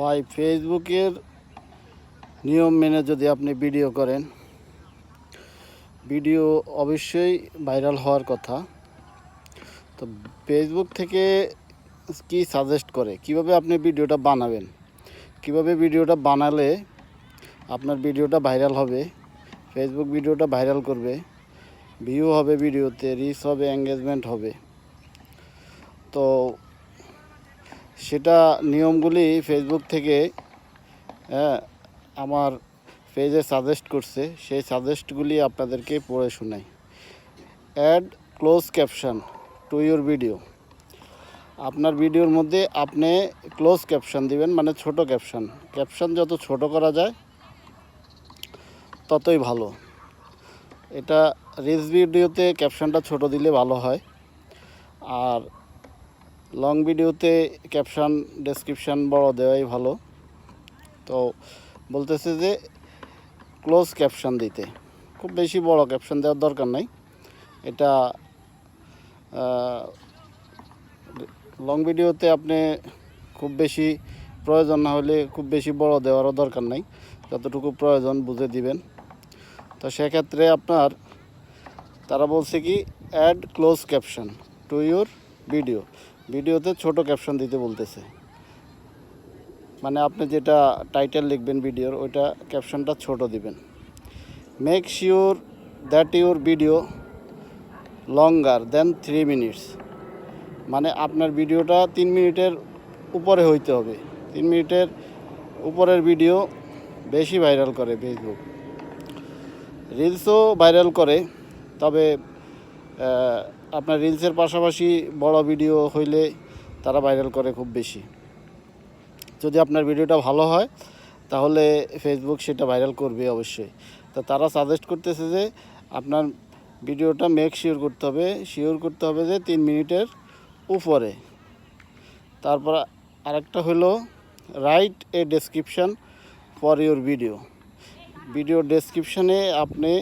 ভাই ফেসবুকের নিয়ম মেনে যদি আপনি ভিডিও করেন ভিডিও অবশ্যই ভাইরাল হওয়ার কথা। তো ফেসবুক থেকে কি সাজেস্ট করে? কীভাবে আপনি ভিডিওটা বানাবেন? কীভাবে ভিডিওটা বানালে আপনার ভিডিওটা ভাইরাল হবে? ফেসবুক ভিডিওটা ভাইরাল করবে। ভিউ হবে ভিডিওতে রিচ হবে এঙ্গেজমেন্ট হবে। তো সেটা নিয়মগুলি ফেসবুক থেকে হ্যাঁ আমার পেজে সাজেস্ট করছে। সেই সাজেস্টগুলি আপনাদেরকে পড়ে শোনাই। Add close caption to your video আপনার ভিডিওর মধ্যে আপনি ক্লোজ ক্যাপশন দিবেন মানে ছোট ক্যাপশন ক্যাপশন যত ছোট করা যায়, ততই ভালো। এটা রিলস ভিডিওতে ক্যাপশনটা ছোট দিলে ভালো হয়। আর লং ভিডিওতে ক্যাপশন ডেসক্রিপশন বড় দেওয়াই ভালো। তো বলতেছে যে ক্লোজ ক্যাপশন দিতে। খুব বেশি বড় ক্যাপশন দেওয়ার দরকার নাই। এটা লং ভিডিওতে আপনি খুব বেশি প্রয়োজন না হলে খুব বেশি বড় দেওয়ারও দরকার নাই। যতটুকু প্রয়োজন বুঝে দিবেন। তো সেক্ষেত্রে আপনার, তারা বলছে কি add close caption to your video ভিডিওতে ছোট ক্যাপশন দিতে বলতেছে। মানে আপনি যেটা টাইটেল লিখবেন ভিডিওর, ওইটা ক্যাপশনটা ছোট দিবেন। Make sure that your video longer than three minutes মানে আপনার ভিডিওটা তিন মিনিটের উপরে হইতে হবে। তিন মিনিটের উপরের ভিডিও বেশি ভাইরাল করে ফেসবুক রিলসও ভাইরাল করে, তবে আপনার রিলসের পাশাপাশি বড় ভিডিও হইলে তারা ভাইরাল করে খুব বেশি। যদি আপনার ভিডিওটা ভালো হয়, তাহলে ফেসবুক সেটা ভাইরাল করবে অবশ্যই। তো তারা সাজেস্ট করতেছে যে আপনার ভিডিওটা মেক শিওর করতে হবে। শিওর করতে হবে যে তিন মিনিটের উপরে। তারপর আরেকটা হলো write a description for your video video ডেসক্রিপশানে আপনি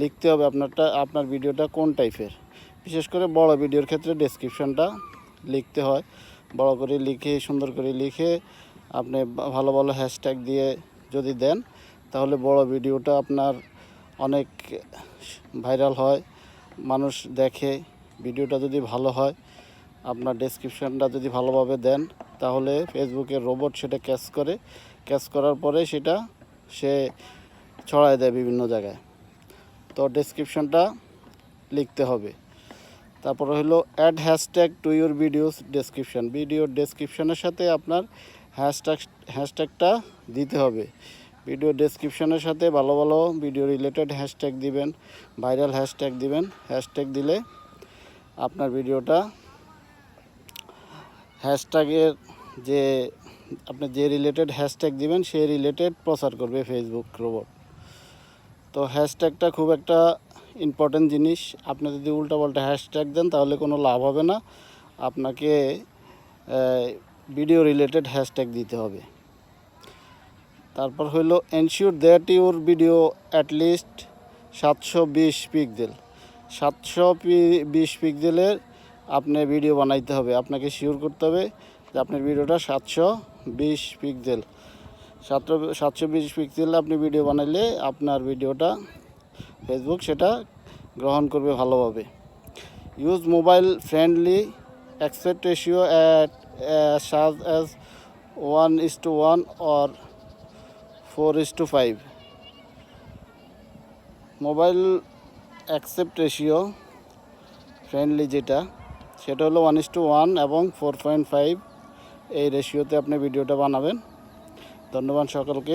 লিখতে হবে আপনারটা, আপনার ভিডিওটা কোন টাইপের। বিশেষ করে বড় ভিডিওর ক্ষেত্রে ডেসক্রিপশানটা লিখতে হয়। বড় করে লিখে, সুন্দর করে লিখে আপনি ভালো ভালো হ্যাশট্যাগ দিয়ে যদি দেন, তাহলে বড় ভিডিওটা আপনার অনেক ভাইরাল হয়, মানুষ দেখে। ভিডিওটা যদি ভালো হয়, আপনার ডেসক্রিপশানটা যদি ভালোভাবে দেন, তাহলে ফেসবুকের রোবট সেটা ক্যাচ করে। ক্যাচ করার পরে সেটা সে ছড়ায় দেয় বিভিন্ন জায়গায়। তো ডেসক্রিপশনটা লিখতে হবে। তারপর হলো add hashtag to your videos description ভিডিওর ডেসক্রিপশনের সাথে আপনার হ্যাশট্যাগ হ্যাশট্যাগটা দিতে হবে। ভিডিও ডেসক্রিপশনের সাথে ভালো ভালো ভিডিও রিলেটেড হ্যাশট্যাগ দিবেন ভাইরাল হ্যাশট্যাগ দিবেন। হ্যাশট্যাগ দিলে আপনার ভিডিওটা হ্যাশট্যাগের যে, আপনি যে রিলেটেড হ্যাশট্যাগ দিবেন, সেই রিলেটেড প্রচার করবে ফেসবুক রোবট তো হ্যাশট্যাগটা খুব একটা ইম্পর্টেন্ট জিনিস। আপনি যদি উল্টাপাল্টা হ্যাশট্যাগ দেন, তাহলে কোনো লাভ হবে না। আপনাকে ভিডিও রিলেটেড হ্যাশট্যাগ দিতে হবে। তারপর হলো ensure that your video at least সাতশো বিশ পিক্সেল সাতশো বিশ পিক্সেলের আপনি ভিডিও বানাইতে হবে। আপনাকে শিওর করতে হবে যে আপনার ভিডিওটা সাতশো বিশ পিক্সেল সাতশো সাতশো বিশ পিক্সেল আপনি ভিডিও বানাইলে আপনার ভিডিওটা ফেসবুক সেটা গ্রহণ করবে ভালোভাবে। Use mobile friendly accept ratio at such as one is to one or four is to five mobile accept ratio friendly যেটা, সেটা হলো ওয়ান ইস টু ওয়ান এবং ফোর পয়েন্ট ফাইভ এই রেশিওতে আপনি ভিডিওটা বানাবেন। ধন্যবাদ সকলকে।